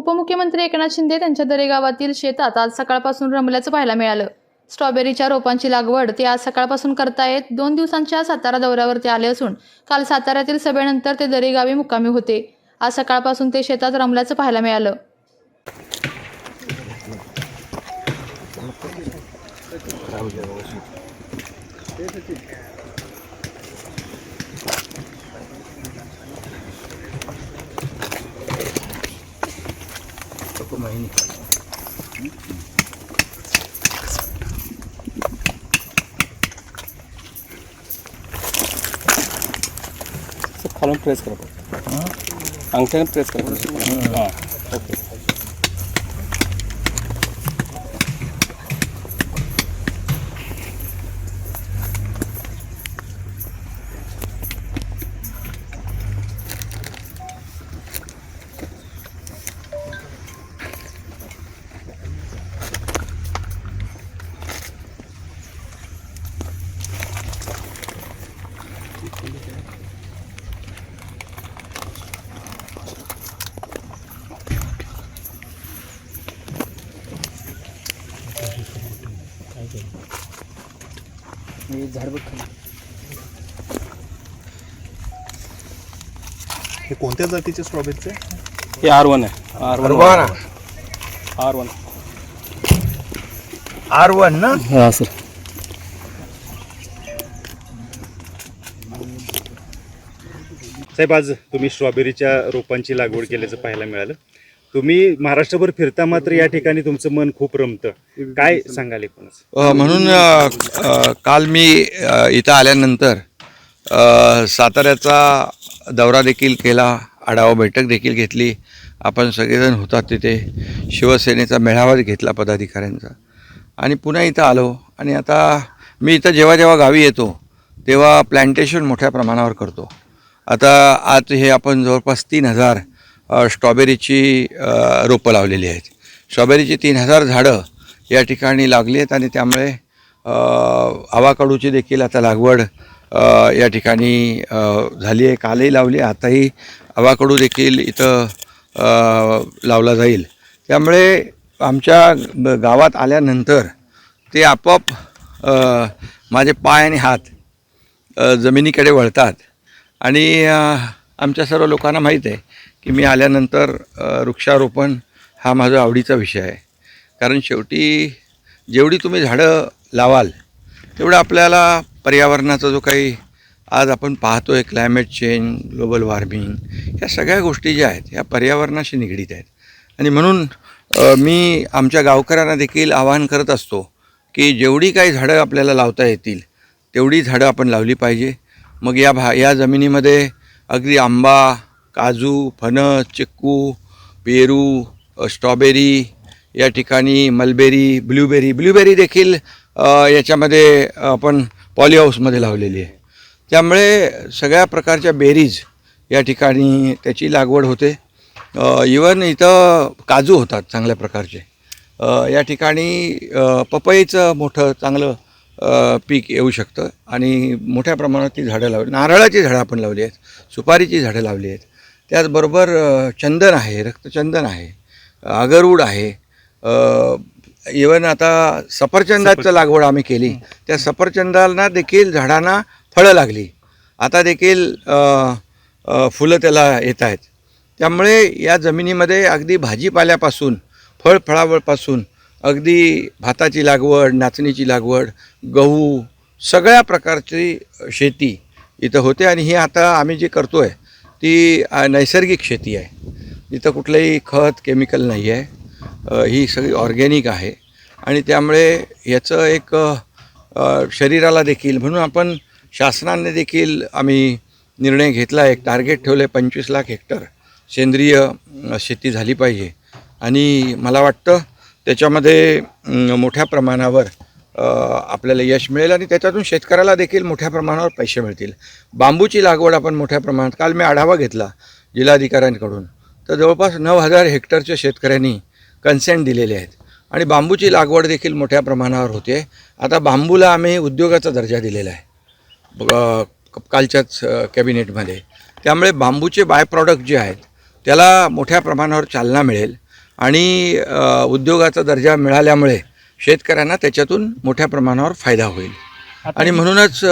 उपमुख्यमंत्री एकनाथ शिंदे त्यांच्या दरेगावातील शेतात आज सकाळपासून रमल्याचं पाहायला मिळालं. स्ट्रॉबेरीच्या रोपांची लागवड ते आज सकाळपासून करतायत. दोन दिवसांच्या सातारा दौऱ्यावर ते आले असून काल साताऱ्यातील सभेनंतर ते दरेगावी मुक्कामी होते. आज सकाळपासून ते शेतात रमल्याचं पाहायला मिळालं. सर खालून प्रेस करा अंगठ्याने प्रेस करा हां ओके हे कोणत्या जातीचे स्ट्रॉबेरीचे? हे आर वन आहे. R one R one R one ना? हां सर साहेब आज तुम्ही स्ट्रॉबेरीच्या रोपांची लागवड केल्याचं पाहायला मिळालं. तुम्ही महाराष्ट्रभर फिरता मात्र या ठिकाणी तुमचं मन खूप रमतं. काय सांगाल एकूणच? म्हणून अ, काल मी अ, इथं आल्यानंतर अ, साताऱ्याचा दौरा देखील केला आढावा बैठक देखील घेतली. आपण सगळेजण होतात तिथे. शिवसेनेचा मेळावा घेतला पदाधिकाऱ्यांचा. आणि पुन्हा इथं आलो. आणि आता मी इथं जेव्हा जेव्हा गावी येतो तेव्हा प्लॅन्टेशन मोठ्या प्रमाणावर करतो. आता आज हे आपण जवळपास तीन हजार स्ट्रॉबेरीची रोपं लावलेली आहेत. स्ट्रॉबेरीची तीन हजार झाडं या ठिकाणी लागली आहेत आणि त्यामुळे आवाकडूची देखील आता लागवड या ठिकाणी झाली आहे. कालही लावली आताही आवाकडू देखील इथं लावला जाईल. त्यामुळे आमच्या गावात आल्यानंतर ते आपोआप माझे पाय आणि हात जमिनीकडे वळतात. आणि आमच्या सर्व लोकांना माहीत आहे की मी आल्यानंतर वृक्षारोपण हा माझा आवडीचा विषय आहे. कारण शेवटी जेवढी तुम्ही झाडं लावाल तेवढं आपल्याला पर्यावरणाचा जो काही आज आपण पाहतो आहे क्लायमेट चेंज ग्लोबल वॉर्मिंग ह्या सगळ्या गोष्टी ज्या आहेत ह्या पर्यावरणाशी निगडीत आहेत. आणि म्हणून मी आमच्या गावकऱ्यांना देखील आवाहन करत असतो की जेवढी काही झाडं आपल्याला लावता येतील तेवढी झाडं आपण लावली पाहिजे. मग या भा या जमिनीमध्ये अगदी आंबा काजू फणस चिक्कू पेरू स्ट्रॉबेरी या ठिकाणी मलबेरी ब्ल्यूबेरी ब्लूबेरी देखील याच्यामध्ये आपण पॉलीहाऊसमध्ये लावलेली आहे. त्यामुळे सगळ्या प्रकारच्या बेरीज या ठिकाणी त्याची लागवड होते. इवन इथं काजू होतात चांगल्या प्रकारचे. या ठिकाणी पपईचं मोठं चांगलं पीक येऊ शकतं आणि मोठ्या प्रमाणात ती झाडं लावली नारळाची झाडं आपण लावली आहेत सुपारीची झाडं लावली आहेत. त्याचबरोबर चंदन आहे रक्तचंदन आहे अगरवूड आहे इवन आता सफरचंदाचं लागवड आम्ही केली. त्या सफरचंदांना देखील झाडांना फळं लागली. आता देखील फुलं त्याला येत आहेत. त्यामुळे या जमिनीमध्ये अगदी भाजीपाल्यापासून फळफळावळपासून अगदी भाताची लागवड नाचणीची लागवड गहू सगळ्या प्रकारची शेती इथं होते आणि ही आता आम्ही जी करतो आहे ती नैसर्गिक शेती आहे. इथं कुठलंही खत केमिकल नाही आहे. ही सगळी ऑर्गॅनिक आहे. आणि त्यामुळे याचं एक शरीराला देखील म्हणून आपण शासनाने देखील आम्ही निर्णय घेतला एक टार्गेट ठेवलं आहे पंचवीस लाख हेक्टर सेंद्रिय शेती झाली पाहिजे. आणि मला वाटतं त्याच्यामध्ये मोठ्या प्रमाणावर आपल्याला यश मिळेल आणि त्याच्यातून शेतकऱ्याला देखील मोठ्या प्रमाणावर पैसे मिळतील. बांबूची लागवड आपण मोठ्या प्रमाणात काल मी आढावा घेतला जिल्हाधिकाऱ्यांकडून. तर जवळपास नऊ हजार हेक्टरच्या शेतकऱ्यांनी कन्सेंट दिलेले आहेत. आणि बांबूची लागवड देखील मोठ्या प्रमाणावर होते. आता बांबूला आम्ही उद्योगाचा दर्जा दिलेला आहे. कालच्याच कॅबिनेटमध्ये. त्यामुळे बांबूचे बाय प्रॉडक्ट जे आहेत त्याला मोठ्या प्रमाणावर चालना मिळेल. आणि उद्योगाचा दर्जा मिळाल्यामुळे शेतकऱ्यांना त्याच्यातून मोठ्या प्रमाणावर फायदा होईल. आणि म्हणूनच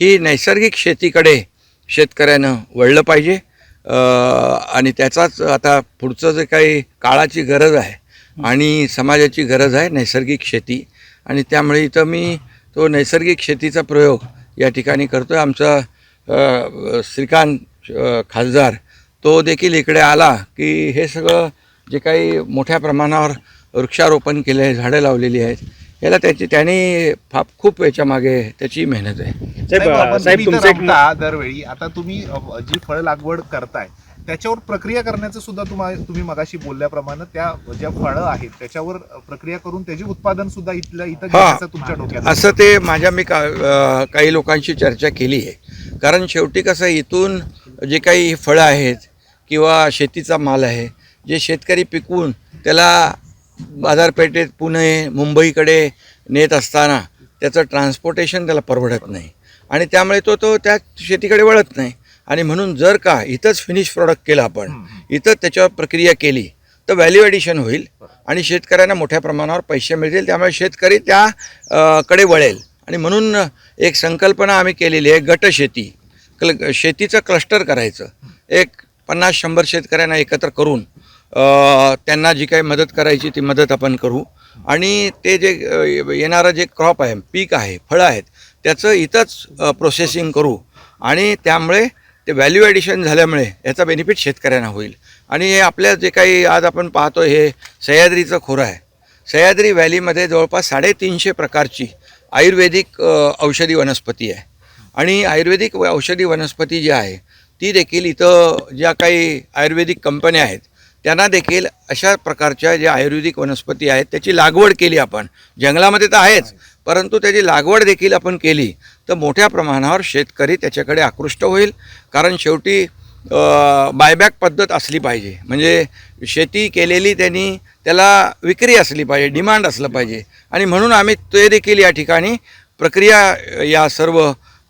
ही नैसर्गिक शेतीकडे शेतकऱ्यानं वळलं पाहिजे. आणि त्याचाच आता पुढचं जे काही काळाची गरज आहे आणि समाजाची गरज आहे नैसर्गिक शेती. आणि त्यामुळे इथं मी तो नैसर्गिक शेतीचा प्रयोग या ठिकाणी करतो आहे आमचा श्रीकांत खासदार तो देखील इकडे आला की हे सगळं जे काही मोठ्या प्रमाणावर वृक्षारोपण केलं आहे झाडं लावलेली आहेत. याला त्याची त्याने फा खूप याच्या मागे त्याची मेहनत आहे. साहेब तुमचं एक दरवेळी आता तुम्ही अ, जी फळ लागवड करताय त्याच्यावर प्रक्रिया करण्याचं सुद्धा तुम्हा तुम्ही मगाशी बोलल्याप्रमाणे त्या ज्या फळं आहेत त्याच्यावर प्रक्रिया करून त्याचे उत्पादन सुद्धा इथल्या इथं हा. घेण्याचं तुमच्या डोक्यात असं ते माझ्या मी का अ, काही लोकांशी चर्चा केली आहे. कारण शेवटी कसं इथून जे काही फळं आहेत किंवा शेतीचा माल आहे जे शेतकरी पिकवून त्याला बाजारपेठेत पुणे मुंबईकडे नेत असताना त्याचं ट्रान्सपोर्टेशन त्याला परवडत नाही. आणि त्यामुळे तो तो त्या शेतीकडे वळत नाही. आणि म्हणून जर का इथंच फिनिश प्रॉडक्ट केलं आपण इथं त्याच्यावर प्रक्रिया केली तर व्हॅल्यू ॲडिशन होईल आणि शेतकऱ्यांना मोठ्या प्रमाणावर पैसे मिळतील. त्यामुळे शेतकरी त्या कडे वळेल. आणि म्हणून एक संकल्पना आम्ही केलेली आहे गट शेती. क्ल शेतीचं क्लस्टर करायचं. एक पन्नास शंभर शेतकऱ्यांना एकत्र करून त्यांना जी काही मदत करायची ती मदत आपण करू. आणि ते जे येणारं जे क्रॉप आहे पीक आहे फळं आहेत त्याचं इथंच प्रोसेसिंग करू. आणि त्यामुळे ते व्हॅल्यू ॲडिशन झाल्यामुळे याचा बेनिफिट शेतकऱ्यांना होईल. आणि हे आपल्या जे काही आज आपण पाहतो हे सह्याद्रीचं खोरं आहे. सह्याद्री व्हॅलीमध्ये जवळपास साडेतीनशे प्रकारची आयुर्वेदिक औषधी वनस्पती आहे. आणि आयुर्वेदिक व- औषधी वनस्पती जी आहे ती देखील इथं ज्या काही आयुर्वेदिक कंपन्या आहेत त्यांना देखील अशा प्रकारच्या ज्या आयुर्वेदिक वनस्पती आहेत त्याची लागवड केली आपण. जंगलामध्ये तर आहेच परंतु त्याची लागवड देखील आपण केली तर मोठ्या प्रमाणावर शेतकरी त्याच्याकडे आकृष्ट होईल कारण शेवटी बायबॅक पद्धत असली पाहिजे. म्हणजे शेती केलेली त्यांनी त्याला विक्री असली पाहिजे डिमांड असलं पाहिजे. आणि म्हणून आम्ही ते देखील या ठिकाणी प्रक्रिया या सर्व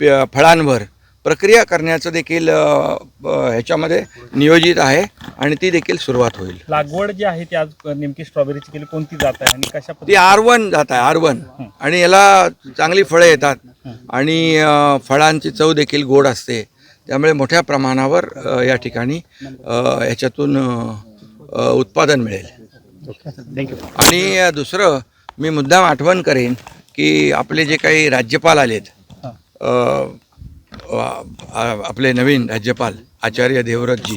प- फळांवर प्रक्रिया करण्याचं देखील ह्याच्यामध्ये नियोजित आहे आणि ती देखील सुरुवात होईल. लागवड जी आहे ती आज नेमकी स्ट्रॉबेरीची केली कोणती जात आहे आणि कशा ती आर वन जात आहे आर वन आणि याला चांगली फळं येतात. आणि फळांची चव देखील गोड असते. त्यामुळे मोठ्या प्रमाणावर या ठिकाणी अ, याच्यातून अ, अ, उत्पादन मिळेल. थँक्यू आणि दुसरं मी मुद्दाम आठवण करेन की आपले जे काही राज्यपाल आलेत आपले नवीन राज्यपाल आचार्य देवव्रतजी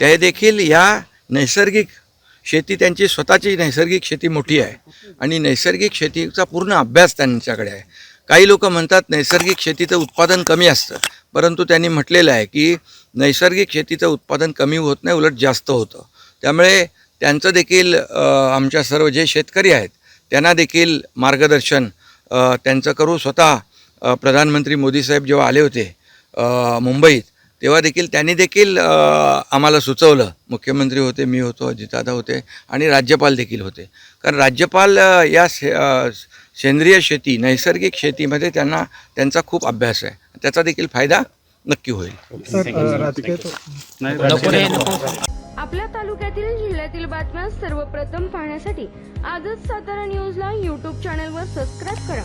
ते देखील या नैसर्गिक शेती त्यांची स्वतःची नैसर्गिक शेती मोठी आहे आणि नैसर्गिक शेतीचा पूर्ण अभ्यास त्यांच्याकडे आहे. काही लोक म्हणतात नैसर्गिक शेतीचं उत्पादन कमी असतं परंतु त्यांनी म्हटलेलं आहे की नैसर्गिक शेतीचं उत्पादन कमी होत नाही उलट जास्त होतं. त्यामुळे त्यांचं देखील आमच्या सर्व जे शेतकरी आहेत त्यांना देखील मार्गदर्शन त्यांचं करू स्वतः प्रधानमंत्री मोदी साहेब जेव्हा आले होते मुंबईत. तेव्हा देखील त्यांनी देखील आम्हाला सुचवलं. मुख्यमंत्री होते मी होतो अजितदादा होते आणि राज्यपाल देखील होते. कारण राज्यपाल या से सेंद्रिय शेती नैसर्गिक शेतीमध्ये त्यांना त्यांचा खूप अभ्यास आहे. त्याचा देखील फायदा नक्की होईल. आपल्या तालुक्यातील जिल्ह्यातील बातम्या सर्वप्रथम पाहण्यासाठी आजच सातारा न्यूजला यूट्यूब चॅनलवर सबस्क्राईब करा.